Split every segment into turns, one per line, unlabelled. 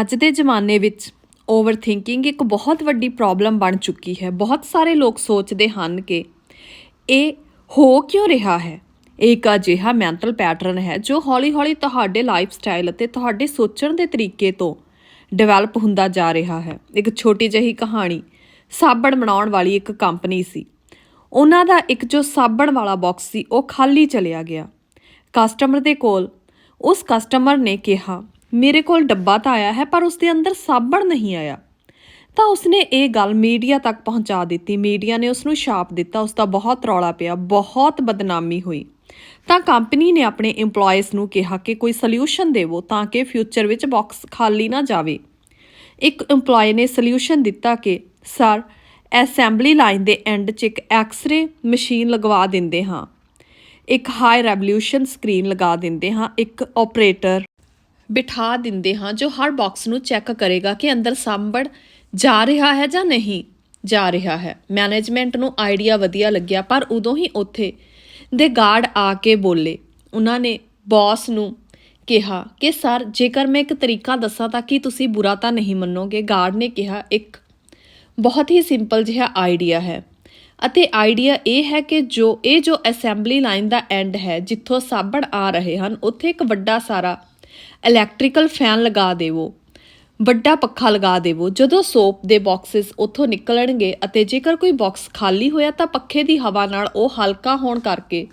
ਅੱਜ ਦੇ ਜ਼ਮਾਨੇ ਵਿੱਚ ਓਵਰ ਥਿੰਕਿੰਗ ਇੱਕ ਬਹੁਤ ਵੱਡੀ ਪ੍ਰੋਬਲਮ ਬਣ ਚੁੱਕੀ ਹੈ। ਬਹੁਤ ਸਾਰੇ ਲੋਕ ਸੋਚਦੇ ਹਨ ਕਿ ਇਹ ਹੋ ਕਿਉਂ ਰਿਹਾ ਹੈ? ਇਹ ਇੱਕ ਅਜਿਹਾ ਮੈਂਟਲ ਪੈਟਰਨ ਹੈ ਜੋ ਹੌਲੀ-ਹੌਲੀ ਤੁਹਾਡੇ ਲਾਈਫ ਸਟਾਈਲ ਅਤੇ ਤੁਹਾਡੇ ਸੋਚਣ ਦੇ ਤਰੀਕੇ ਤੋਂ ਡਿਵੈਲਪ ਹੁੰਦਾ ਜਾ ਰਿਹਾ ਹੈ। ਇੱਕ ਛੋਟੀ ਜਿਹੀ ਕਹਾਣੀ, ਸਾਬਣ ਬਣਾਉਣ ਵਾਲੀ ਇੱਕ ਕੰਪਨੀ ਸੀ। ਉਹਨਾਂ ਦਾ ਇੱਕ ਜੋ ਸਾਬਣ ਵਾਲਾ ਬਾਕਸ ਸੀ, ਉਹ ਖਾਲੀ ਚਲਿਆ ਗਿਆ। ਕਸਟਮਰ ਦੇ ਕੋਲ ਉਸ ਕਸਟਮਰ ਨੇ ਕਿਹਾ ਮੇਰੇ ਕੋਲ ਡੱਬਾ ਤਾਂ ਆਇਆ ਹੈ, ਪਰ ਉਸ ਦੇ ਅੰਦਰ ਸਾਬਣ ਨਹੀਂ ਆਇਆ। ਤਾਂ ਉਸਨੇ ਇਹ ਗੱਲ ਮੀਡੀਆ ਤੱਕ ਪਹੁੰਚਾ ਦਿੱਤੀ। ਮੀਡੀਆ ਨੇ ਉਸ ਨੂੰ ਛਾਪ ਦਿੱਤਾ। ਉਸ ਦਾ ਬਹੁਤ ਰੌਲਾ ਪਿਆ, ਬਹੁਤ ਬਦਨਾਮੀ ਹੋਈ। ਤਾਂ ਕੰਪਨੀ ਨੇ ਆਪਣੇ EMPLOYEES ਨੂੰ ਕਿਹਾ ਕਿ ਕੋਈ ਸੋਲੂਸ਼ਨ ਦੇਵੋ ਤਾਂ ਕਿ ਫਿਊਚਰ ਵਿੱਚ ਬਾਕਸ ਖਾਲੀ ਨਾ ਜਾਵੇ। ਇੱਕ EMPLOYE ਨੇ ਸੋਲੂਸ਼ਨ ਦਿੱਤਾ ਕਿ ਸਰ ਅਸੈਂਬਲੀ ਲਾਈਨ ਦੇ ਐਂਡ 'ਚ ਇੱਕ ਐਕਸ-ਰੇ ਮਸ਼ੀਨ ਲਗਵਾ ਦਿੰਦੇ ਹਾਂ। ਇੱਕ ਹਾਈ ਰੈਵੋਲੂਸ਼ਨ ਸਕਰੀਨ ਲਗਾ ਦਿੰਦੇ ਹਾਂ। ਇੱਕ ਆਪਰੇਟਰ ਬਿਠਾ ਦਿੰਦੇ ਹਾਂ, ਜੋ ਹਰ ਬਾਕਸ ਨੂੰ ਚੈੱਕ ਕਰੇਗਾ ਕਿ ਅੰਦਰ ਸਾਂਭੜ ਜਾ ਰਿਹਾ ਹੈ ਜਾਂ ਨਹੀਂ ਜਾ ਰਿਹਾ ਹੈ। ਮੈਨੇਜਮੈਂਟ ਨੂੰ ਆਈਡੀਆ ਵਧੀਆ ਲੱਗਿਆ, ਪਰ ਉਦੋਂ ਹੀ ਉੱਥੇ ਦੇ ਗਾਰਡ ਆ ਕੇ ਬੋਲੇ। ਉਹਨਾਂ ਨੇ ਬੌਸ ਨੂੰ ਕਿਹਾ ਕਿ, ਸਰ, ਜੇਕਰ ਮੈਂ ਇੱਕ ਤਰੀਕਾ ਦੱਸਾਂ ਤਾਂ ਕੀ ਤੁਸੀਂ ਬੁਰਾ ਤਾਂ ਨਹੀਂ ਮੰਨੋਗੇ? ਗਾਰਡ ਨੇ ਕਿਹਾ, ਇੱਕ ਬਹੁਤ ਹੀ ਸਿੰਪਲ ਜਿਹਾ ਆਈਡੀਆ ਹੈ। ਅਤੇ ਆਈਡੀਆ ਇਹ ਹੈ ਕਿ ਜੋ, ਇਹ ਜੋ ਅਸੈਂਬਲੀ ਲਾਈਨ ਦਾ ਐਂਡ ਹੈ, ਜਿੱਥੋਂ ਸਾਬਣ ਆ ਰਹੇ ਹਨ, ਉੱਥੇ ਇੱਕ ਵੱਡਾ ਸਾਰਾ ਇਲੈਕਟ੍ਰੀਕਲ ਫੈਨ ਲਗਾ ਦੇਵੋ, ਵੱਡਾ ਪੱਖਾ ਲਗਾ ਦੇਵੋ। ਜਦੋਂ ਸੋਪ ਦੇ ਬਾਕਸਸ ਉੱਥੋਂ ਨਿਕਲਣਗੇ ਅਤੇ ਜੇਕਰ ਕੋਈ ਬਾਕਸ ਖਾਲੀ ਹੋਇਆ ਤਾਂ ਪੱਖੇ ਦੀ ਹਵਾ ਨਾਲ ਉਹ ਹਲਕਾ ਹੋਣ ਕਰਕੇ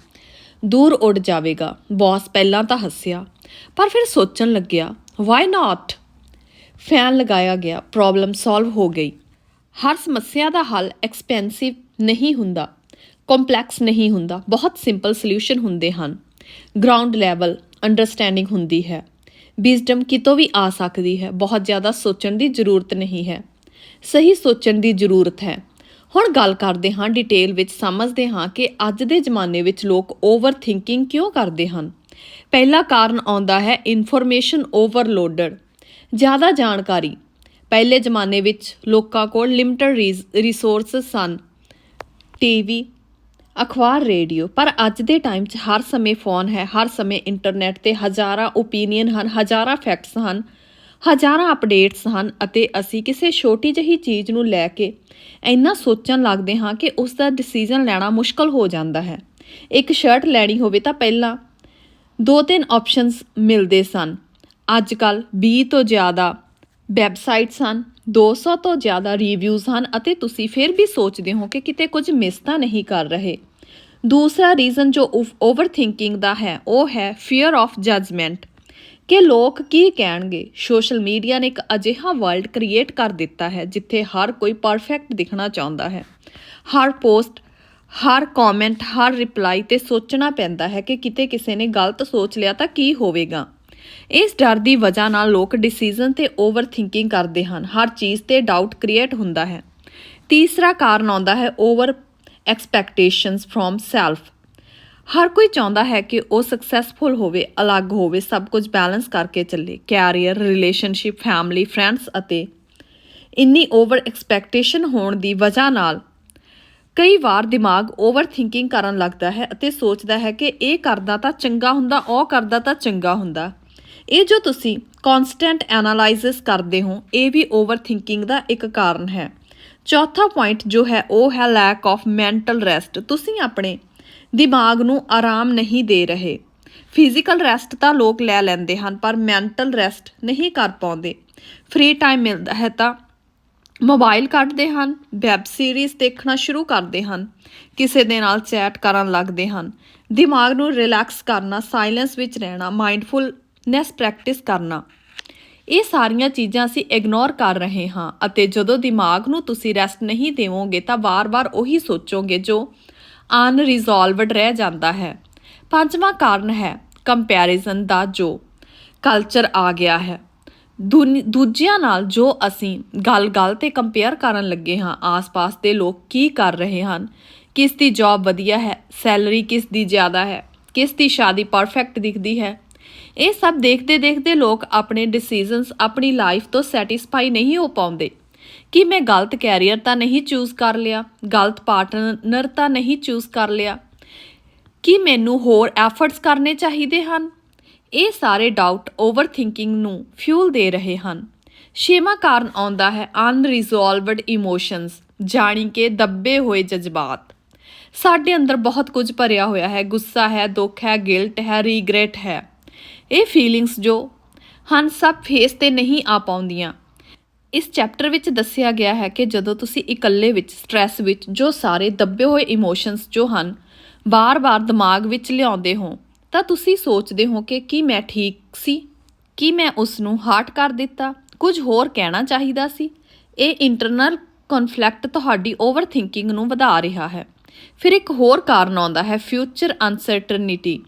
ਦੂਰ ਉੱਡ ਜਾਵੇਗਾ। ਬੌਸ ਪਹਿਲਾਂ ਤਾਂ ਹੱਸਿਆ, ਪਰ ਫਿਰ ਸੋਚਣ ਲੱਗਿਆ ਵਾਈ ਨਾਟ ਫੈਨ ਲਗਾਇਆ ਗਿਆ। ਪ੍ਰੋਬਲਮ ਸੋਲਵ ਹੋ ਗਈ। ਹਰ ਸਮੱਸਿਆ ਦਾ ਹੱਲ ਐਕਸਪੈਂਸਿਵ ਨਹੀਂ ਹੁੰਦਾ ਕੰਪਲੈਕਸ ਨਹੀਂ ਹੁੰਦਾ। ਬਹੁਤ ਸਿੰਪਲ ਸੋਲੂਸ਼ਨ ਹੁੰਦੇ ਹਨ। ਗਰਾਊਂਡ ਲੈਵਲ ਅੰਡਰਸਟੈਂਡਿੰਗ ਹੁੰਦੀ ਹੈ। ਵਿਜ਼ਡਮ ਕਿਤੋਂ ਵੀ ਆ ਸਕਦੀ ਹੈ, ਬਹੁਤ ਜ਼ਿਆਦਾ ਸੋਚਣ ਦੀ ਜ਼ਰੂਰਤ ਨਹੀਂ ਹੈ। ਸਹੀ ਸੋਚਣ ਦੀ ਜ਼ਰੂਰਤ ਹੈ। ਹੁਣ ਗੱਲ ਕਰਦੇ ਹਾਂ ਡਿਟੇਲ ਵਿੱਚ, ਸਮਝਦੇ ਹਾਂ ਕਿ ਅੱਜ ਦੇ ਜ਼ਮਾਨੇ ਵਿੱਚ ਲੋਕ ਓਵਰ ਥਿੰਕਿੰਗ ਕਿਉਂ ਕਰਦੇ ਹਨ? ਪਹਿਲਾ ਕਾਰਨ ਆਉਂਦਾ ਹੈ ਇਨਫੋਰਮੇਸ਼ਨ ਓਵਰਲੋਡਡ ਜ਼ਿਆਦਾ ਜਾਣਕਾਰੀ। ਪਹਿਲੇ ਜ਼ਮਾਨੇ ਵਿੱਚ ਲੋਕਾਂ ਕੋਲ ਲਿਮਟਿਡ ਰਿਸੋਰਸਸ ਸਨ। ਟੀਵੀ ਅਖਬਾਰ, ਰੇਡੀਓ। ਪਰ ਅੱਜ ਦੇ ਟਾਈਮ 'ਚ ਹਰ ਸਮੇਂ ਫੋਨ ਹੈ, ਹਰ ਸਮੇਂ ਇੰਟਰਨੈਟ ਤੇ ਹਜ਼ਾਰਾਂ ਓਪੀਨੀਅਨ ਹਨ, ਹਜ਼ਾਰਾਂ ਫੈਕਟਸ ਹਨ, ਹਜ਼ਾਰਾਂ ਅਪਡੇਟਸ ਹਨ ਅਤੇ ਅਸੀਂ ਕਿਸੇ ਛੋਟੀ ਜਿਹੀ ਚੀਜ਼ ਨੂੰ ਲੈ ਕੇ ਇੰਨਾ ਸੋਚਣ ਲੱਗਦੇ ਹਾਂ ਕਿ ਉਸ ਦਾ ਡਿਸੀਜਨ ਲੈਣਾ ਮੁਸ਼ਕਲ ਹੋ ਜਾਂਦਾ ਹੈ। ਇੱਕ ਸ਼ਰਟ ਲੈਣੀ ਹੋਵੇ ਤਾਂ ਪਹਿਲਾਂ ਦੋ ਤਿੰਨ ਆਪਸ਼ਨਸ ਮਿਲਦੇ ਸਨ। ਅੱਜ ਕੱਲ 20 ਤੋਂ ਜ਼ਿਆਦਾ ਵੈਬਸਾਈਟਸ ਹਨ 200 ਤੋਂ ਜ਼ਿਆਦਾ ਰਿਵਿਊਜ਼ ਹਨ ਅਤੇ ਤੁਸੀਂ ਫਿਰ ਵੀ ਸੋਚਦੇ ਹੋ ਕਿ ਕਿਤੇ ਕੁਝ ਮਿਸ ਤਾਂ ਨਹੀਂ ਕਰ ਰਹੇ। ਦੂਸਰਾ ਰੀਜ਼ਨ ਜੋ ਓਵਰਥਿੰਕਿੰਗ ਦਾ ਹੈ, ਉਹ ਹੈ ਫੀਅਰ ਆਫ ਜਜਮੈਂਟ ਕਿ ਲੋਕ ਕੀ ਕਹਿਣਗੇ? ਸੋਸ਼ਲ ਮੀਡੀਆ ਨੇ ਇੱਕ ਅਜਿਹਾ ਵਰਲਡ ਕ੍ਰੀਏਟ ਕਰ ਦਿੱਤਾ ਹੈ, ਜਿੱਥੇ ਹਰ ਕੋਈ ਪਰਫੈਕਟ ਦਿਖਣਾ ਚਾਹੁੰਦਾ ਹੈ। ਹਰ ਪੋਸਟ ਹਰ ਕਮੈਂਟ ਹਰ ਰਿਪਲਾਈ ਤੇ ਸੋਚਣਾ ਪੈਂਦਾ ਹੈ ਕਿ ਕਿਤੇ ਕਿਸੇ ਨੇ ਗਲਤ ਸੋਚ ਲਿਆ ਤਾਂ ਕੀ ਹੋਵੇਗਾ। ਇਸ ਡਰ ਦੀ ਵਜ੍ਹਾ ਨਾਲ ਲੋਕ ਡਿਸੀਜਨ ਤੇ ਓਵਰ ਥਿੰਕਿੰਗ ਕਰਦੇ ਹਨ। ਹਰ ਚੀਜ਼ ਤੇ ਡਾਊਟ ਕ੍ਰੀਏਟ ਹੁੰਦਾ ਹੈ। ਤੀਸਰਾ ਕਾਰਨ ਆਉਂਦਾ ਹੈ ਓਵਰ ਐਕਸਪੈਕਟੇਸ਼ਨਸ ਫਰੋਮ ਸੈਲਫ ਹਰ ਕੋਈ ਚਾਹੁੰਦਾ ਹੈ ਕਿ ਉਹ ਸਕਸੈਸਫੁਲ ਹੋਵੇ, ਅਲੱਗ ਹੋਵੇ, ਸਭ ਕੁਝ ਬੈਲੈਂਸ ਕਰਕੇ ਚੱਲੇ। ਕੈਰੀਅਰ ਰਿਲੇਸ਼ਨਸ਼ਿਪ ਫੈਮਿਲੀ ਫਰੈਂਡਸ ਅਤੇ ਇੰਨੀ ਓਵਰ ਐਕਸਪੈਕਟੇਸ਼ਨ ਹੋਣ ਦੀ ਵਜ੍ਹਾ ਨਾਲ ਕਈ ਵਾਰ ਦਿਮਾਗ ਓਵਰ ਥਿੰਕਿੰਗ ਕਰਨ ਲੱਗਦਾ ਹੈ ਅਤੇ ਸੋਚਦਾ ਹੈ ਕਿ ਇਹ ਕਰਦਾ ਤਾਂ ਚੰਗਾ ਹੁੰਦਾ, ਉਹ ਕਰਦਾ ਤਾਂ ਚੰਗਾ ਹੁੰਦਾ। ਇਹ ਜੋ ਤੁਸੀਂ ਕਨਸਟੈਂਟ ਐਨਾਲਾਈਸਿਸ ਕਰਦੇ ਹੋ, ਇਹ ਵੀ ਓਵਰ ਥਿੰਕਿੰਗ ਦਾ ਇੱਕ ਕਾਰਨ ਹੈ। ਚੌਥਾ ਪੁਆਇੰਟ ਜੋ ਹੈ, ਉਹ ਹੈ ਲੈਕ ਆਫ ਮੈਂਟਲ ਰੈਸਟ ਤੁਸੀਂ ਆਪਣੇ ਦਿਮਾਗ ਨੂੰ ਆਰਾਮ ਨਹੀਂ ਦੇ ਰਹੇ। ਫਿਜ਼ੀਕਲ ਰੈਸਟ ਤਾਂ ਲੋਕ ਲੈ ਲੈਂਦੇ ਹਨ, ਪਰ ਮੈਂਟਲ ਰੈਸਟ ਨਹੀਂ ਕਰ ਪਾਉਂਦੇ। ਫ੍ਰੀ ਟਾਈਮ ਮਿਲਦਾ ਹੈ ਤਾਂ ਮੋਬਾਈਲ ਕੱਢਦੇ ਹਨ ਵੈਬ ਸੀਰੀਜ਼ ਦੇਖਣਾ ਸ਼ੁਰੂ ਕਰਦੇ ਹਨ, ਕਿਸੇ ਦੇ ਨਾਲ ਚੈਟ ਕਰਨ ਲੱਗਦੇ ਹਨ। ਦਿਮਾਗ ਨੂੰ ਰਿਲੈਕਸ ਕਰਨਾ ਸਾਇਲੈਂਸ ਵਿੱਚ ਰਹਿਣਾ ਨੈਸ ਪ੍ਰੈਕਟਿਸ ਕਰਨਾ। ਇਹ ਸਾਰੀਆਂ ਚੀਜ਼ਾਂ ਅਸੀਂ ਇਗਨੋਰ ਕਰ ਰਹੇ ਹਾਂ ਅਤੇ ਜਦੋਂ ਦਿਮਾਗ ਨੂੰ ਤੁਸੀਂ ਰੈਸਟ ਨਹੀਂ ਦੇਵੋਗੇ ਤਾਂ ਵਾਰ-ਵਾਰ ਉਹੀ ਸੋਚੋਗੇ ਜੋ ਅਨਰੀਜ਼ੋਲਵਡ ਰਹਿ ਜਾਂਦਾ ਹੈ। ਪੰਜਵਾਂ ਕਾਰਨ ਹੈ ਕੰਪੈਰੀਜ਼ਨ ਦਾ ਜੋ ਕਲਚਰ ਆ ਗਿਆ ਹੈ। ਦੁਨ- ਦੂਜਿਆਂ ਨਾਲ ਜੋ ਅਸੀਂ ਗੱਲ-ਗੱਲ ਤੇ ਕੰਪੇਅਰ ਕਰਨ ਲੱਗੇ ਹਾਂ, ਆਸ-ਪਾਸ ਦੇ ਲੋਕ ਕੀ ਕਰ ਰਹੇ ਹਨ, ਕਿਸ ਦੀ ਜੌਬ ਵਧੀਆ ਹੈ ਸੈਲਰੀ ਕਿਸ ਦੀ ਜ਼ਿਆਦਾ ਹੈ, ਕਿਸ ਦੀ ਸ਼ਾਦੀ ਪਰਫੈਕਟ ਦਿਖਦੀ ਹੈ ਇਹ ਸਭ ਦੇਖਦੇ ਦੇਖਦੇ ਲੋਕ ਆਪਣੇ ਡਿਸੀਜਨਸ ਆਪਣੀ ਲਾਈਫ ਤੋਂ ਸੈਟੀਸਫਾਈ ਨਹੀਂ ਹੋ ਪਾਉਂਦੇ। ਕਿ ਮੈਂ ਗਲਤ ਕੈਰੀਅਰ ਤਾਂ ਨਹੀਂ ਚੂਜ਼ ਕਰ ਲਿਆ? ਗਲਤ ਪਾਰਟਨਰ ਤਾਂ ਨਹੀਂ ਚੂਜ਼ ਕਰ ਲਿਆ? ਕਿ ਮੈਨੂੰ ਹੋਰ ਐਫਰਟਸ ਕਰਨੇ ਚਾਹੀਦੇ ਹਨ? ਇਹ ਸਾਰੇ ਡਾਊਟ ਓਵਰ ਥਿੰਕਿੰਗ ਨੂੰ ਫਿਊਲ ਦੇ ਰਹੇ ਹਨ। ਛੇਵਾਂ ਕਾਰਨ ਆਉਂਦਾ ਹੈ ਅਨਰੀਜ਼ੋਲਵਡ ਇਮੋਸ਼ਨਸ ਜਾਣੀ ਕਿ ਦੱਬੇ ਹੋਏ ਜਜ਼ਬਾਤ। ਸਾਡੇ ਅੰਦਰ ਬਹੁਤ ਕੁਝ ਭਰਿਆ ਹੋਇਆ ਹੈ। ਗੁੱਸਾ ਹੈ, ਦੁੱਖ ਹੈ ਗਿਲਟ ਹੈ ਰੀਗ੍ਰੈਟ ਹੈ। ਇਹ ਫੀਲਿੰਗਸ ਜੋ ਹਨ ਸਭ ਫੇਸ ਤੇ ਨਹੀਂ ਆ ਪਾਉਂਦੀਆਂ। ਇਸ ਚੈਪਟਰ ਵਿੱਚ ਦੱਸਿਆ ਗਿਆ ਹੈ ਕਿ ਜਦੋਂ ਤੁਸੀਂ ਇਕੱਲੇ ਵਿੱਚ ਸਟ੍ਰੈਸ ਵਿੱਚ, ਜੋ ਸਾਰੇ ਦੱਬੇ ਹੋਏ ਇਮੋਸ਼ਨਸ ਜੋ ਹਨ ਬਾਰ-ਬਾਰ ਦਿਮਾਗ ਵਿੱਚ ਲਿਆਉਂਦੇ ਹੋ, ਤਾਂ ਤੁਸੀਂ ਸੋਚਦੇ ਹੋ ਕਿ ਕੀ ਮੈਂ ਠੀਕ ਸੀ? ਕੀ ਮੈਂ ਉਸ ਨੂੰ ਹਾਰਟ ਕਰ ਦਿੱਤਾ? ਕੁਝ ਹੋਰ ਕਹਿਣਾ ਚਾਹੀਦਾ ਸੀ? ਇਹ ਇੰਟਰਨਲ ਕਨਫਲਿਕਟ ਤੁਹਾਡੀ ਓਵਰ ਥਿੰਕਿੰਗ ਨੂੰ ਵਧਾ ਰਿਹਾ ਹੈ। ਫਿਰ ਇੱਕ ਹੋਰ ਕਾਰਨ ਆਉਂਦਾ ਹੈ ਫਿਊਚਰ ਅਨਸਰਟਨਿਟੀ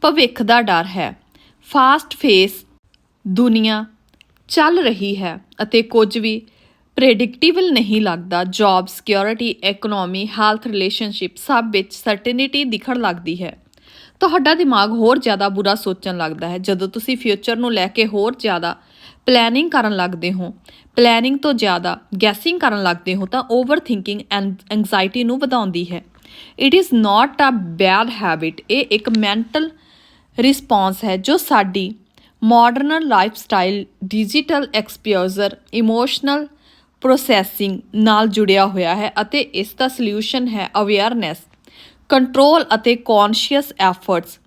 ਭਵਿੱਖ ਦਾ ਡਰ ਹੈ। ਫਾਸਟ ਫੇਸ ਦੁਨੀਆ ਚੱਲ ਰਹੀ ਹੈ ਅਤੇ ਕੁਝ ਵੀ ਪ੍ਰੈਡਿਕਟੇਬਲ ਨਹੀਂ ਲੱਗਦਾ। Job security economy health relationship ਸਭ ਵਿੱਚ ਸਰਟੇਨਿਟੀ ਦਿਖਣ ਲੱਗਦੀ ਹੈ। ਤੁਹਾਡਾ ਦਿਮਾਗ ਹੋਰ ਜ਼ਿਆਦਾ ਬੁਰਾ ਸੋਚਣ ਲੱਗਦਾ ਹੈ। ਜਦੋਂ ਤੁਸੀਂ ਫਿਊਚਰ ਨੂੰ ਲੈ ਕੇ ਹੋਰ ਜ਼ਿਆਦਾ ਪਲੈਨਿੰਗ ਕਰਨ ਲੱਗਦੇ ਹੋ ਪਲੈਨਿੰਗ ਤੋਂ ਜ਼ਿਆਦਾ ਗੈਸਿੰਗ ਕਰਨ ਲੱਗਦੇ ਹੋ, ਤਾਂ ਓਵਰ ਥਿੰਕਿੰਗ ਐਂਡ ਐਂਗਜ਼ਾਇਟੀ ਨੂੰ ਵਧਾਉਂਦੀ ਹੈ। It is not a bad habit ਇਹ ਇੱਕ ਮੈਂਟਲ ਰਿਸਪੌਂਸ ਹੈ ਜੋ ਸਾਡੀ modern lifestyle digital exposure emotional processing ਨਾਲ ਜੁੜਿਆ ਹੋਇਆ ਹੈ ਅਤੇ ਇਸ ਦਾ ਸੋਲੂਸ਼ਨ ਹੈ ਅਵੇਅਰਨੈਸ ਕੰਟਰੋਲ ਅਤੇ ਕੌਨਸ਼ੀਅਸ ਐਫਰਟਸ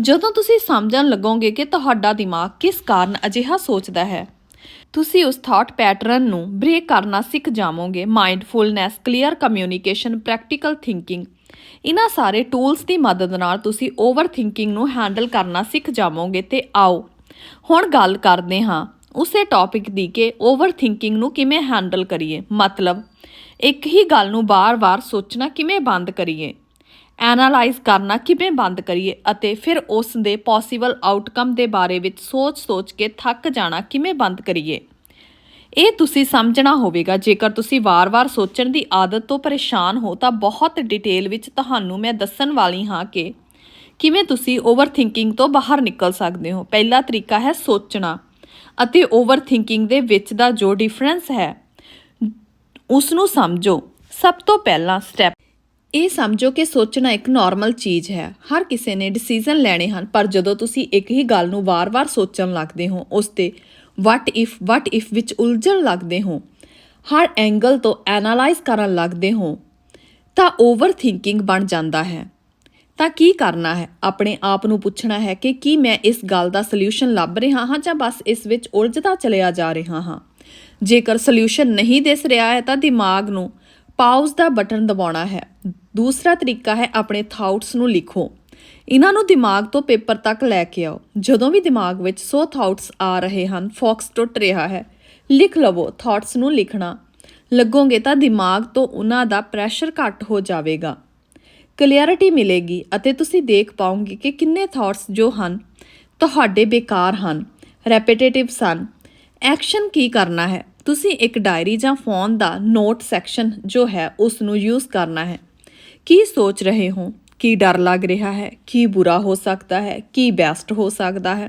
ਜਦੋਂ ਤੁਸੀਂ ਸਮਝਣ ਲੱਗੋਗੇ ਕਿ ਤੁਹਾਡਾ ਦਿਮਾਗ ਕਿਸ ਕਾਰਨ ਅਜਿਹਾ ਸੋਚਦਾ ਹੈ, ਤੁਸੀਂ ਉਸ ਥਾਟ ਪੈਟਰਨ ਨੂੰ ਬ੍ਰੇਕ ਕਰਨਾ ਸਿੱਖ ਜਾਵੋਗੇ। Mindfulness clear communication practical thinking ਇਹਨਾਂ ਸਾਰੇ ਟੂਲਸ ਦੀ ਮਦਦ ਨਾਲ ਤੁਸੀਂ ਓਵਰਥਿੰਕਿੰਗ ਨੂੰ ਹੈਂਡਲ ਕਰਨਾ ਸਿੱਖ ਜਾਵੋਗੇ ਤੇ ਆਓ, ਹੁਣ ਗੱਲ ਕਰਦੇ ਹਾਂ ਉਸੇ ਟੌਪਿਕ ਦੀ ਕਿ ਓਵਰਥਿੰਕਿੰਗ ਨੂੰ ਕਿਵੇਂ ਹੈਂਡਲ ਕਰੀਏ। ਮਤਲਬ, ਇੱਕ ਹੀ ਗੱਲ ਨੂੰ ਬਾਰ-ਬਾਰ ਸੋਚਣਾ ਕਿਵੇਂ ਬੰਦ ਕਰੀਏ? ਐਨਾਲਾਈਜ਼ ਕਰਨਾ ਕਿਵੇਂ ਬੰਦ ਕਰੀਏ? ਅਤੇ ਫਿਰ ਉਸ ਦੇ ਪੋਸੀਬਲ ਆਊਟਕਮ ਦੇ ਬਾਰੇ ਵਿੱਚ ਸੋਚ-ਸੋਚ ਕੇ ਥੱਕ ਜਾਣਾ ਕਿਵੇਂ ਬੰਦ ਕਰੀਏ? ਇਹ ਤੁਸੀਂ ਸਮਝਣਾ ਹੋਵੇਗਾ, ਜੇਕਰ ਤੁਸੀਂ ਵਾਰ-ਵਾਰ ਸੋਚਣ ਦੀ ਆਦਤ ਤੋਂ ਪਰੇਸ਼ਾਨ ਹੋ, ਤਾਂ ਬਹੁਤ ਡਿਟੇਲ ਵਿੱਚ ਤੁਹਾਨੂੰ ਮੈਂ ਦੱਸਣ ਵਾਲੀ ਹਾਂ ਕਿ ਕਿਵੇਂ ਤੁਸੀਂ ਓਵਰਥਿੰਕਿੰਗ ਤੋਂ ਬਾਹਰ ਨਿਕਲ ਸਕਦੇ ਹੋ। ਪਹਿਲਾ ਤਰੀਕਾ ਹੈ ਸੋਚਣਾ ਅਤੇ ਓਵਰਥਿੰਕਿੰਗ ਦੇ ਵਿੱਚ ਦਾ ਜੋ ਡਿਫਰੈਂਸ ਹੈ ਉਸ ਨੂੰ ਸਮਝੋ। ਸਭ ਤੋਂ ਪਹਿਲਾ ਸਟੈਪ, ਇਹ ਸਮਝੋ ਕਿ ਸੋਚਣਾ ਇੱਕ ਨਾਰਮਲ ਚੀਜ਼ ਹੈ। ਹਰ ਕਿਸੇ ਨੇ ਡਿਸੀਜਨ ਲੈਣੇ ਹਨ, ਪਰ ਜਦੋਂ ਤੁਸੀਂ ਇੱਕ ਹੀ ਗੱਲ ਨੂੰ ਵਾਰ-ਵਾਰ ਸੋਚਣ ਲੱਗਦੇ ਹੋ, ਉਸ ਤੇ ਵਾਟ ਇਫ ਵਾਟ ਇਫ ਵਿੱਚ ਉਲਝਣ ਲੱਗਦੇ ਹੋ। ਹਰ ਐਂਗਲ ਤੋਂ ਐਨਾਲਾਈਜ਼ ਕਰਨ ਲੱਗਦੇ ਹੋ। ਤਾਂ ਓਵਰ ਥਿੰਕਿੰਗ ਬਣ ਜਾਂਦਾ ਹੈ। ਤਾਂ ਕੀ ਕਰਨਾ ਹੈ? ਆਪਣੇ ਆਪ ਨੂੰ ਪੁੱਛਣਾ ਹੈ ਕਿ ਕੀ ਮੈਂ ਇਸ ਗੱਲ ਦਾ ਸੋਲੂਸ਼ਨ ਲੱਭ ਰਿਹਾ ਹਾਂ ਜਾਂ ਬਸ ਇਸ ਵਿੱਚ ਉਲਝਦਾ ਚਲਿਆ ਜਾ ਰਿਹਾ ਹਾਂ। ਜੇਕਰ ਸੋਲੂਸ਼ਨ ਨਹੀਂ ਦਿਸ ਰਿਹਾ ਹੈ ਤਾਂ ਦਿਮਾਗ ਨੂੰ ਪਾਉਜ਼ ਦਾ ਬਟਨ ਦਬਾਉਣਾ ਹੈ। ਦੂਸਰਾ ਤਰੀਕਾ ਹੈ ਆਪਣੇ ਥਾਟਸ ਨੂੰ ਲਿਖੋ। ਇਹਨਾਂ ਨੂੰ ਦਿਮਾਗ ਤੋਂ ਪੇਪਰ ਤੱਕ ਲੈ ਕੇ ਆਓ। ਜਦੋਂ ਵੀ ਦਿਮਾਗ ਵਿੱਚ 100 ਥਾਟਸ ਆ ਰਹੇ ਹਨ, ਫੋਕਸ ਟੁੱਟ ਰਿਹਾ ਹੈ। ਲਿਖ ਲਵੋ ਥਾਟਸ ਨੂੰ ਲਿਖਣਾ। ਲੱਗੋਗੇ ਤਾਂ ਦਿਮਾਗ ਤੋਂ ਉਹਨਾਂ ਦਾ ਪ੍ਰੈਸ਼ਰ ਘੱਟ ਹੋ ਜਾਵੇਗਾ। ਕਲੀਅਰਿਟੀ ਮਿਲੇਗੀ ਅਤੇ ਤੁਸੀਂ ਦੇਖ ਪਾਓਗੇ ਕਿ ਕਿੰਨੇ ਥਾਟਸ ਜੋ ਹਨ, ਤੁਹਾਡੇ ਬੇਕਾਰ ਹਨ ਰੈਪੀਟੇਟਿਵ ਸਨ। ਐਕਸ਼ਨ ਕੀ ਕਰਨਾ ਹੈ? ਤੁਸੀਂ ਇੱਕ ਡਾਇਰੀ ਜਾਂ ਫੋਨ ਦਾ ਨੋਟ ਸੈਕਸ਼ਨ ਜੋ ਹੈ ਉਸ ਨੂੰ ਯੂਜ਼ ਕਰਨਾ ਹੈ। ਕੀ ਸੋਚ ਰਹੇ ਹੋ? ਕੀ ਡਰ ਲੱਗ ਰਿਹਾ ਹੈ, ਕੀ ਬੁਰਾ ਹੋ ਸਕਦਾ ਹੈ, ਕੀ ਬੈਸਟ ਹੋ ਸਕਦਾ ਹੈ।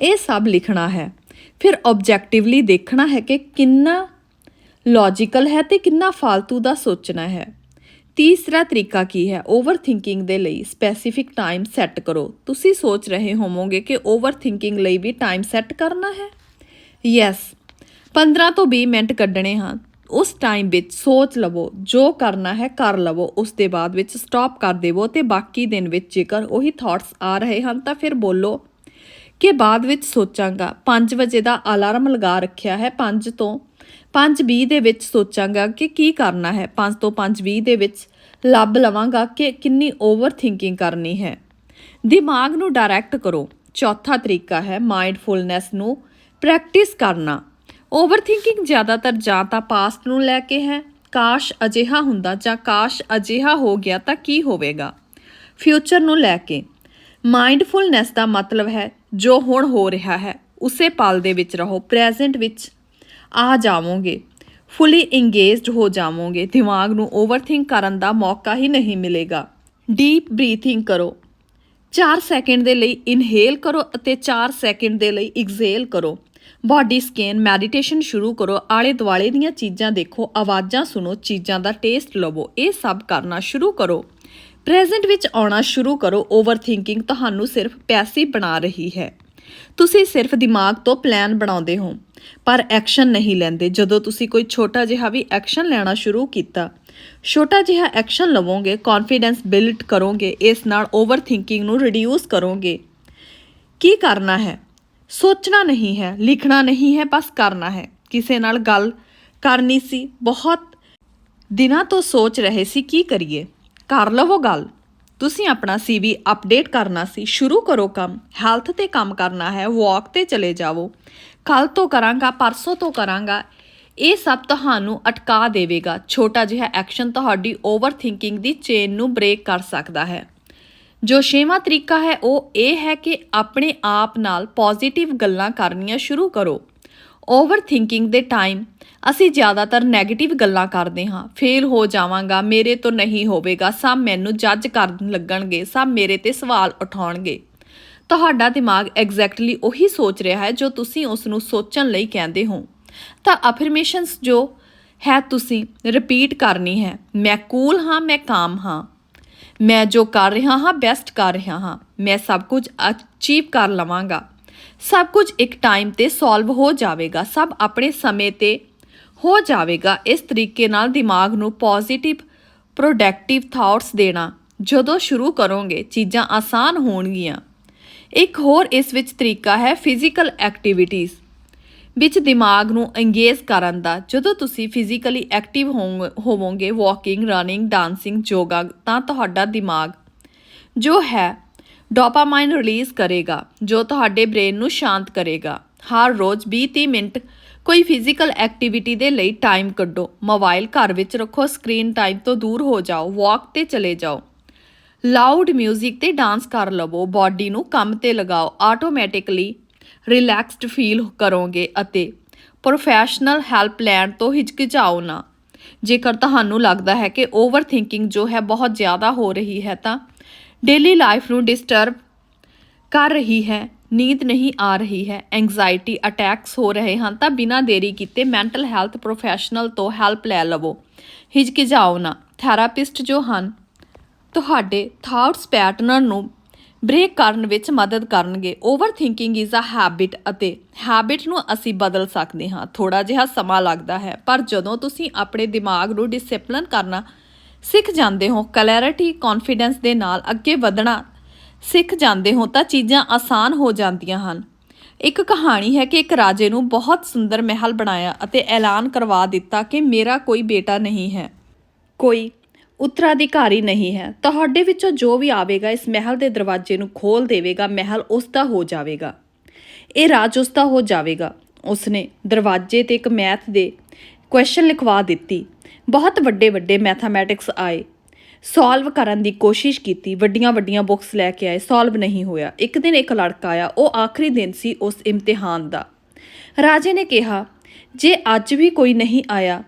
ਇਹ ਸਭ ਲਿਖਣਾ ਹੈ। ਫਿਰ ਆਬਜੈਕਟਿਵਲੀ ਦੇਖਣਾ ਹੈ ਕਿ ਕਿੰਨਾ ਲੌਜੀਕਲ ਹੈ ਤੇ ਕਿੰਨਾ ਫालतू ਦਾ ਸੋਚਣਾ ਹੈ। ਤੀਸਰਾ ਤਰੀਕਾ ਕੀ ਹੈ? ਓਵਰ ਥਿੰਕਿੰਗ ਦੇ ਲਈ ਸਪੈਸੀਫਿਕ ਟਾਈਮ ਸੈੱਟ ਕਰੋ। ਤੁਸੀਂ ਸੋਚ ਰਹੇ ਹੋਵੋਗੇ ਕਿ ਓਵਰ ਥਿੰਕਿੰਗ ਲਈ ਵੀ ਟਾਈਮ ਸੈੱਟ ਕਰਨਾ ਹੈ? ਯੈਸ 15 ਤੋਂ 20 ਮਿੰਟ ਕੱਢਣੇ ਹਨ ਉਸ ਟਾਈਮ ਵਿੱਚ ਸੋਚ ਲਵੋ, ਜੋ ਕਰਨਾ ਹੈ ਕਰ ਲਵੋ, ਉਸ ਦੇ ਬਾਅਦ ਵਿੱਚ ਸਟਾਪ ਕਰ ਦੇਵੋ ਤੇ ਬਾਕੀ ਦਿਨ ਵਿੱਚ ਜੇਕਰ ਉਹੀ ਥਾਟਸ ਆ ਰਹੇ ਹਨ ਤਾਂ ਫਿਰ ਬੋਲੋ ਕਿ ਬਾਅਦ ਵਿੱਚ ਸੋਚਾਂਗਾ। 5 ਵਜੇ ਦਾ ਅਲਾਰਮ ਲਗਾ ਰੱਖਿਆ ਹੈ 5 ਤੋਂ। 5:20 ਦੇ ਵਿੱਚ ਸੋਚਾਂਗਾ ਕਿ ਕੀ ਕਰਨਾ ਹੈ। 5 ਤੋਂ 5:20 ਦੇ ਵਿੱਚ ਲੱਭ ਲਵਾਂਗਾ ਕਿ ਕਿੰਨੀ ਓਵਰ ਥਿੰਕਿੰਗ ਕਰਨੀ ਹੈ। ਦਿਮਾਗ ਨੂੰ ਡਾਇਰੈਕਟ ਕਰੋ। ਚੌਥਾ ਤਰੀਕਾ ਹੈ ਮਾਈਂਡਫੁਲਨੈਸ ਨੂੰ ਪ੍ਰੈਕਟਿਸ ਕਰਨਾ। ਓਵਰਥਿੰਕਿੰਗ ਜ਼ਿਆਦਾਤਰ ਜਾਂ ਤਾਂ ਪਾਸਟ ਨੂੰ ਲੈ ਕੇ ਹੈ। ਕਾਸ਼ ਅਜਿਹਾ ਹੁੰਦਾ ਜਾਂ ਕਾਸ਼ ਅਜਿਹਾ ਹੋ ਗਿਆ ਤਾਂ ਕੀ ਹੋਵੇਗਾ? ਫਿਊਚਰ ਨੂੰ ਲੈ ਕੇ। ਮਾਈਂਡਫੁਲਨੈਸ ਦਾ ਮਤਲਬ ਹੈ ਜੋ ਹੁਣ ਹੋ ਰਿਹਾ ਹੈ, ਉਸੇ ਪਲ ਦੇ ਵਿੱਚ ਰਹੋ ਪ੍ਰੈਜ਼ੈਂਟ ਵਿੱਚ ਆ ਜਾਵੋਗੇ। ਫੁੱਲੀ ਇੰਗੇਜਡ ਹੋ ਜਾਵੋਗੇ। ਦਿਮਾਗ ਨੂੰ ਓਵਰਥਿੰਕ ਕਰਨ ਦਾ ਮੌਕਾ ਹੀ ਨਹੀਂ ਮਿਲੇਗਾ। ਡੀਪ ਬਰੀਥਿੰਗ ਕਰੋ। 4 ਸੈਕਿੰਡ ਦੇ ਲਈ ਇਨਹੇਲ ਕਰੋ ਅਤੇ 4 ਸੈਕਿੰਡ ਦੇ ਲਈ ਐਕਸੇਲ ਕਰੋ। ਬਾਡੀ ਸਕੈਨ ਮੈਡੀਟੇਸ਼ਨ ਸ਼ੁਰੂ ਕਰੋ ਆਲੇ ਦੁਆਲੇ ਦੀਆਂ ਚੀਜ਼ਾਂ ਦੇਖੋ, ਆਵਾਜ਼ਾਂ ਸੁਣੋ, ਚੀਜ਼ਾਂ ਦਾ ਟੇਸਟ ਲਵੋ, ਇਹ ਸਭ ਕਰਨਾ ਸ਼ੁਰੂ ਕਰੋ। ਪ੍ਰੈਜ਼ੈਂਟ ਵਿੱਚ ਆਉਣਾ ਸ਼ੁਰੂ ਕਰੋ ਓਵਰਥਿੰਕਿੰਗ ਤੁਹਾਨੂੰ ਸਿਰਫ ਪੈਸੇ ਬਣਾ ਰਹੀ ਹੈ। ਤੁਸੀਂ ਸਿਰਫ ਦਿਮਾਗ ਤੋਂ ਪਲਾਨ ਬਣਾਉਂਦੇ ਹੋ, ਪਰ ਐਕਸ਼ਨ ਨਹੀਂ ਲੈਂਦੇ। ਜਦੋਂ ਤੁਸੀਂ ਕੋਈ ਛੋਟਾ ਜਿਹਾ ਵੀ ਐਕਸ਼ਨ ਲੈਣਾ ਸ਼ੁਰੂ ਕੀਤਾ, ਛੋਟਾ ਜਿਹਾ ਐਕਸ਼ਨ ਲਵੋਗੇ ਕੌਨਫੀਡੈਂਸ ਬਿਲਡ ਕਰੋਗੇ, ਇਸ ਨਾਲ ਓਵਰਥਿੰਕਿੰਗ ਨੂੰ ਰਿਡਿਊਸ ਕਰੋਗੇ। ਕੀ ਕਰਨਾ ਹੈ? ਸੋਚਣਾ ਨਹੀਂ ਹੈ, ਲਿਖਣਾ ਨਹੀਂ ਹੈ, ਬਸ ਕਰਨਾ ਹੈ। ਕਿਸੇ ਨਾਲ ਗੱਲ ਕਰਨੀ ਸੀ, ਬਹੁਤ ਦਿਨਾਂ ਤੋਂ ਸੋਚ ਰਹੇ ਸੀ, ਕੀ ਕਰੀਏ? ਕਰ ਲਵੋ ਗੱਲ। ਤੁਸੀਂ ਆਪਣਾ ਸੀਵੀ ਅਪਡੇਟ ਕਰਨਾ ਸੀ, ਸ਼ੁਰੂ ਕਰੋ ਕੰਮ। ਹੈਲਥ ਤੇ ਕੰਮ ਕਰਨਾ ਹੈ ਵਾਕ ਤੇ ਚਲੇ ਜਾਵੋ। ਕੱਲ ਤੋਂ ਕਰਾਂਗਾ, ਪਰਸੋਂ ਤੋਂ ਕਰਾਂਗਾ, ਇਹ ਸਭ ਤੁਹਾਨੂੰ ਅਟਕਾ ਦੇਵੇਗਾ। ਛੋਟਾ ਜਿਹਾ ਐਕਸ਼ਨ ਤੁਹਾਡੀ ਓਵਰ ਥਿੰਕਿੰਗ ਦੀ ਚੇਨ ਨੂੰ ਬ੍ਰੇਕ ਕਰ ਸਕਦਾ ਹੈ। ਜੋ ਛੇਵਾਂ ਤਰੀਕਾ ਹੈ, ਉਹ ਇਹ ਹੈ ਕਿ ਆਪਣੇ ਆਪ ਨਾਲ ਪੋਜ਼ਿਟਿਵ ਗੱਲਾਂ ਕਰਨੀਆਂ ਸ਼ੁਰੂ ਕਰੋ। ਓਵਰ ਥਿੰਕਿੰਗ ਦੇ ਟਾਈਮ ਅਸੀਂ ਜ਼ਿਆਦਾਤਰ 네ਗੇਟਿਵ ਗੱਲਾਂ ਕਰਦੇ ਹਾਂ। ਫੇਲ ਹੋ ਜਾਵਾਂਗਾ, ਮੇਰੇ ਤੋਂ ਨਹੀਂ ਹੋਵੇਗਾ, ਸਭ ਮੈਨੂੰ ਜੱਜ ਕਰਨ ਲੱਗਣਗੇ, ਸਭ ਮੇਰੇ ਤੇ ਸਵਾਲ ਉਠਾਉਣਗੇ। ਤੁਹਾਡਾ ਦਿਮਾਗ ਐਗਜ਼ੈਕਟਲੀ ਉਹੀ ਸੋਚ ਰਿਹਾ ਹੈ ਜੋ ਤੁਸੀਂ ਉਸ ਨੂੰ ਸੋਚਣ ਲਈ ਕਹਿੰਦੇ ਹੋ। ਤਾਂ ਅਫਰਮੇਸ਼ਨਸ ਜੋ ਹੈ, ਤੁਸੀਂ ਰਿਪੀਟ ਕਰਨੀ ਹੈ। ਮੈਂ ਕੂਲ ਹਾਂ, ਮੈਂ ਕਾਮ ਹਾਂ। ਮੈਂ ਜੋ ਕਰ ਰਿਹਾ ਹਾਂ ਬੈਸਟ ਕਰ ਰਿਹਾ ਹਾਂ। ਮੈਂ ਸਭ ਕੁਝ ਅਚੀਵ ਕਰ ਲਵਾਂਗਾ। ਸਭ ਕੁਝ ਇੱਕ ਟਾਈਮ ਤੇ ਸੋਲਵ ਹੋ ਜਾਵੇਗਾ। ਸਭ ਆਪਣੇ ਸਮੇਂ ਤੇ ਹੋ ਜਾਵੇਗਾ। ਇਸ ਤਰੀਕੇ ਨਾਲ ਦਿਮਾਗ ਨੂੰ ਪੋਜ਼ਿਟਿਵ ਪ੍ਰੋਡਕਟਿਵ ਥਾਟਸ ਦੇਣਾ। ਜਦੋਂ ਸ਼ੁਰੂ ਕਰੋਗੇ, ਚੀਜ਼ਾਂ ਆਸਾਨ ਹੋਣਗੀਆਂ। ਇੱਕ ਹੋਰ ਇਸ ਵਿੱਚ ਤਰੀਕਾ ਹੈ ਫਿਜ਼ੀਕਲ ਐਕਟੀਵਿਟੀਜ਼ ਵਿੱਚ ਦਿਮਾਗ ਨੂੰ ਇੰਗੇਜ ਕਰਨ ਦਾ। ਜਦੋਂ ਤੁਸੀਂ ਫਿਜ਼ੀਕਲੀ ਐਕਟਿਵ ਹੋਵੋਗੇ ਵਾਕਿੰਗ ਰਨਿੰਗ ਡਾਂਸਿੰਗ ਯੋਗਾ ਤਾਂ ਤੁਹਾਡਾ ਦਿਮਾਗ ਜੋ ਹੈ ਡੋਪਾਮਾਈਨ ਰਿਲੀਜ਼ ਕਰੇਗਾ, ਜੋ ਤੁਹਾਡੇ ਬ੍ਰੇਨ ਨੂੰ ਸ਼ਾਂਤ ਕਰੇਗਾ। ਹਰ ਰੋਜ਼ 20-30 ਮਿੰਟ ਕੋਈ ਫਿਜ਼ੀਕਲ ਐਕਟੀਵਿਟੀ ਦੇ ਲਈ ਟਾਈਮ ਕੱਢੋ। ਮੋਬਾਈਲ ਘਰ ਵਿੱਚ ਰੱਖੋ ਸਕਰੀਨ ਟਾਈਮ ਤੋਂ ਦੂਰ ਹੋ ਜਾਓ ਵਾਕ ਤੇ ਚਲੇ ਜਾਓ। ਲਾਊਡ 뮤직 ਤੇ ਡਾਂਸ ਕਰ ਲਵੋ। ਬਾਡੀ ਨੂੰ ਕੰਮ ਤੇ ਲਗਾਓ। ਆਟੋਮੈਟਿਕਲੀ ਰਿਲੈਕਸਡ ਫੀਲ ਕਰੋਗੇ ਅਤੇ ਪ੍ਰੋਫੈਸ਼ਨਲ ਹੈਲਪ ਲੈਣ ਤੋਂ ਹਿਚਕਿਚਾਓ ਨਾ। ਜੇਕਰ ਤੁਹਾਨੂੰ ਲੱਗਦਾ ਹੈ ਕਿ ਓਵਰ ਥਿੰਕਿੰਗ ਜੋ ਹੈ ਬਹੁਤ ਜ਼ਿਆਦਾ ਹੋ ਰਹੀ ਹੈ ਤਾਂ ਡੇਲੀ ਲਾਈਫ ਨੂੰ ਡਿਸਟਰਬ ਕਰ ਰਹੀ ਹੈ, ਨੀਂਦ ਨਹੀਂ ਆ ਰਹੀ ਹੈ ਐਂਗਜ਼ਾਇਟੀ ਅਟੈਕਸ ਹੋ ਰਹੇ ਹਨ ਤਾਂ ਬਿਨਾਂ ਦੇਰੀ ਕੀਤੇ ਮੈਂਟਲ ਹੈਲਥ ਪ੍ਰੋਫੈਸ਼ਨਲ ਤੋਂ ਹੈਲਪ ਲੈ ਲਵੋ। ਹਿਚਕਿਚਾਓ ਨਾ। ਥੈਰਾਪਿਸਟ ਜੋ ਹਨ, ਤੁਹਾਡੇ ਥਾਟਸ ਪੈਟਰਨ ਨੂੰ ਬ੍ਰੇਕ ਕਰਨ ਵਿੱਚ ਮਦਦ ਕਰਨਗੇ। ਓਵਰਥਿੰਕਿੰਗ ਇਜ਼ ਅ ਹੈਬਿਟ ਅਤੇ ਹੈਬਿਟ ਨੂੰ ਅਸੀਂ ਬਦਲ ਸਕਦੇ ਹਾਂ। ਥੋੜਾ ਜਿਹਾ ਸਮਾਂ ਲੱਗਦਾ ਹੈ, ਪਰ ਜਦੋਂ ਤੁਸੀਂ ਆਪਣੇ ਦਿਮਾਗ ਨੂੰ ਡਿਸਪਲਿਨ ਕਰਨਾ ਸਿੱਖ ਜਾਂਦੇ ਹੋ, ਕਲੈਰਿਟੀ, ਕੌਨਫੀਡੈਂਸ ਦੇ ਨਾਲ ਅੱਗੇ ਵਧਣਾ ਸਿੱਖ ਜਾਂਦੇ ਹੋ, ਤਾਂ ਚੀਜ਼ਾਂ ਆਸਾਨ ਹੋ ਜਾਂਦੀਆਂ ਹਨ। ਇੱਕ ਕਹਾਣੀ ਹੈ ਕਿ ਇੱਕ ਰਾਜੇ ਨੂੰ ਬਹੁਤ ਸੁੰਦਰ ਮਹਿਲ ਬਣਾਇਆ ਅਤੇ ਐਲਾਨ ਕਰਵਾ ਦਿੱਤਾ ਕਿ ਮੇਰਾ ਕੋਈ ਬੇਟਾ ਨਹੀਂ ਹੈ। ਕੋਈ ਉੱਤਰਾਧਿਕਾਰੀ ਨਹੀਂ ਹੈ। ਤੁਹਾਡੇ ਵਿੱਚੋਂ ਜੋ ਵੀ ਆਵੇਗਾ, ਇਸ ਮਹਿਲ ਦੇ ਦਰਵਾਜ਼ੇ ਨੂੰ ਖੋਲ ਦੇਵੇਗਾ, ਮਹਿਲ ਉਸ ਦਾ ਹੋ ਜਾਵੇਗਾ। ਇਹ ਰਾਜ ਉਸ ਦਾ ਹੋ ਜਾਵੇਗਾ। ਉਸਨੇ ਦਰਵਾਜ਼ੇ ਤੇ ਇੱਕ ਮੈਥ ਦੇ ਕੁਐਸਚਨ ਲਿਖਵਾ ਦਿੱਤੀ। ਬਹੁਤ ਵੱਡੇ ਵੱਡੇ ਮੈਥਮੈਟਿਕਸ ਆਏ। ਸੋਲਵ ਕਰਨ ਦੀ ਕੋਸ਼ਿਸ਼ ਕੀਤੀ। ਵੱਡੀਆਂ ਵੱਡੀਆਂ ਬੁੱਕਸ ਲੈ ਕੇ ਆਏ। ਸੋਲਵ ਨਹੀਂ ਹੋਇਆ। ਇੱਕ ਦਿਨ ਇੱਕ ਲੜਕਾ ਆਇਆ। ਉਹ ਆਖਰੀ ਦਿਨ ਸੀ ਉਸ ਇਮਤਿਹਾਨ ਦਾ। ਰਾਜੇ ਨੇ ਕਿਹਾ, ਜੇ ਅੱਜ ਵੀ ਕੋਈ ਨਹੀਂ ਆਇਆ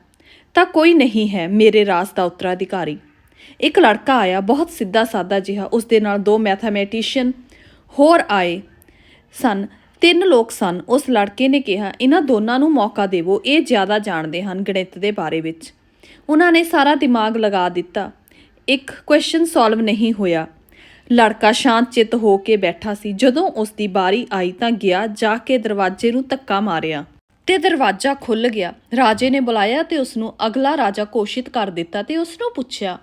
ਤਾਂ ਕੋਈ ਨਹੀਂ ਹੈ ਮੇਰੇ ਰਾਜ ਦਾ ਉੱਤਰਾਧਿਕਾਰੀ। ਇੱਕ ਲੜਕਾ ਆਇਆ, ਬਹੁਤ ਸਿੱਧਾ ਸਾਦਾ ਜਿਹਾ। ਉਸ ਦੇ ਨਾਲ ਦੋ ਮੈਥਮੈਟੀਸ਼ੀਅਨ ਹੋਰ ਆਏ ਸਨ, ਤਿੰਨ ਲੋਕ ਸਨ। ਉਸ ਲੜਕੇ ਨੇ ਕਿਹਾ, ਇਹਨਾਂ ਦੋਨਾਂ ਨੂੰ ਮੌਕਾ ਦੇਵੋ, ਇਹ ਜ਼ਿਆਦਾ ਜਾਣਦੇ ਹਨ ਗਣਿਤ ਦੇ ਬਾਰੇ ਵਿੱਚ। ਉਹਨਾਂ ਨੇ ਸਾਰਾ ਦਿਮਾਗ ਲਗਾ ਦਿੱਤਾ। ਇੱਕ ਕੁਐਸਚਨ ਸੋਲਵ ਨਹੀਂ ਹੋਇਆ। ਲੜਕਾ ਸ਼ਾਂਤ ਚਿੱਤ ਹੋ ਕੇ ਬੈਠਾ ਸੀ। ਜਦੋਂ ਉਸ ਦੀ ਬਾਰੀ ਆਈ ਤਾਂ ਗਿਆ, ਜਾ ਕੇ ਦਰਵਾਜ਼ੇ ਨੂੰ ਧੱਕਾ ਮਾਰਿਆ। ਤੇ ਦਰਵਾਜ਼ਾ ਖੁੱਲ ਗਿਆ। ਰਾਜੇ ਨੇ ਬੁਲਾਇਆ ਤੇ ਉਸ ਨੂੰ ਅਗਲਾ ਰਾਜਾ ਘੋਸ਼ਿਤ ਕਰ ਦਿੱਤਾ ਤੇ ਉਸ ਨੂੰ ਪੁੱਛਿਆ,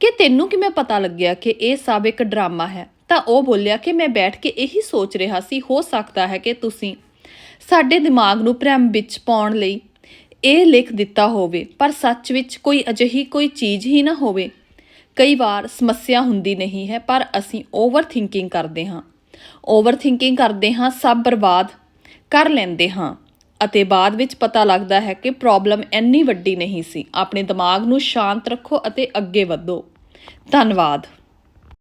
ਕਿ ਤੈਨੂੰ ਕਿਵੇਂ ਪਤਾ ਲੱਗਿਆ ਕਿ ਇਹ ਸਭ ਇੱਕ ਡਰਾਮਾ ਹੈ? ਤਾਂ ਉਹ ਬੋਲਿਆ ਕਿ ਮੈਂ ਬੈਠ ਕੇ ਇਹੀ ਸੋਚ ਰਿਹਾ ਸੀ, ਹੋ ਸਕਦਾ ਹੈ ਕਿ ਤੁਸੀਂ ਸਾਡੇ ਦਿਮਾਗ ਨੂੰ ਭ੍ਰਮ ਵਿੱਚ ਪਾਉਣ ਲਈ ਇਹ ਲਿਖ ਦਿੱਤਾ ਹੋਵੇ, ਪਰ ਸੱਚ ਵਿੱਚ ਕੋਈ ਅਜਿਹੀ ਕੋਈ ਚੀਜ਼ ਹੀ ਨਾ ਹੋਵੇ। ਕਈ ਵਾਰ ਸਮੱਸਿਆ ਹੁੰਦੀ ਨਹੀਂ ਹੈ, ਪਰ ਅਸੀਂ ਓਵਰ ਥਿੰਕਿੰਗ ਕਰਦੇ ਹਾਂ। ਓਵਰ ਥਿੰਕਿੰਗ ਕਰਦੇ ਹਾਂ, ਸਭ ਬਰਬਾਦ ਕਰ ਲੈਂਦੇ ਹਾਂ। ਅਤੇ ਬਾਅਦ ਵਿੱਚ ਪਤਾ ਲੱਗਦਾ ਹੈ ਕਿ ਪ੍ਰੋਬਲਮ ਇੰਨੀ ਵੱਡੀ ਨਹੀਂ ਸੀ। ਆਪਣੇ ਦਿਮਾਗ ਨੂੰ ਸ਼ਾਂਤ ਰੱਖੋ ਅਤੇ ਅੱਗੇ ਵਧੋ। ਧੰਨਵਾਦ।